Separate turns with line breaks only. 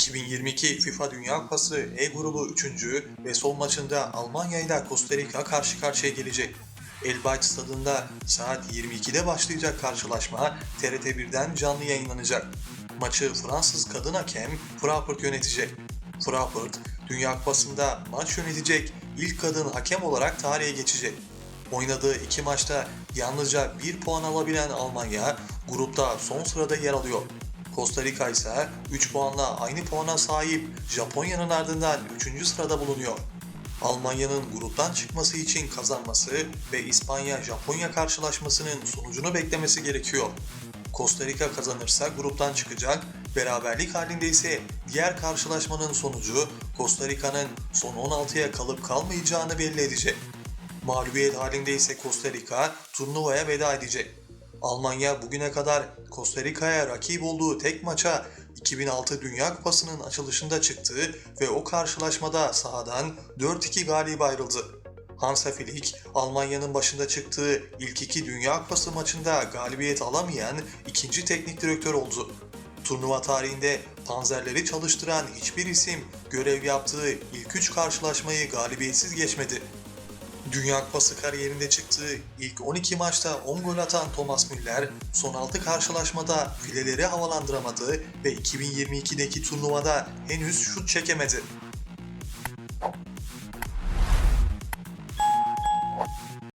2022 FIFA Dünya Kupası E grubu 3. ve son maçında Almanya ile Costa Rica karşı karşıya gelecek. Elbayt stadında saat 22'de başlayacak karşılaşma TRT1'den canlı yayınlanacak. Maçı Fransız kadın hakem Frappert yönetecek. Frappert, Dünya Kupası'nda maç yönetecek ilk kadın hakem olarak tarihe geçecek. Oynadığı iki maçta yalnızca bir puan alabilen Almanya grupta son sırada yer alıyor. Costa Rica ise 3 puanla aynı puana sahip Japonya'nın ardından 3. sırada bulunuyor. Almanya'nın gruptan çıkması için kazanması ve İspanya-Japonya karşılaşmasının sonucunu beklemesi gerekiyor. Costa Rica kazanırsa gruptan çıkacak, beraberlik halinde ise diğer karşılaşmanın sonucu Costa Rica'nın son 16'ya kalıp kalmayacağını belli edecek. Mağlubiyet halinde ise Costa Rica turnuvaya veda edecek. Almanya bugüne kadar Costa Rica'ya rakip olduğu tek maça 2006 Dünya Kupası'nın açılışında çıktı ve o karşılaşmada sahadan 4-2 galip ayrıldı. Hansa Flick, Almanya'nın başında çıktığı ilk iki Dünya Kupası maçında galibiyet alamayan ikinci teknik direktör oldu. Turnuva tarihinde panzerleri çalıştıran hiçbir isim görev yaptığı ilk üç karşılaşmayı galibiyetsiz geçmedi. Dünya Kupası kariyerinde çıktığı ilk 12 maçta 10 gol atan Thomas Müller, son 6 karşılaşmada fileleri havalandıramadı ve 2022'deki turnuvada henüz şut çekemedi.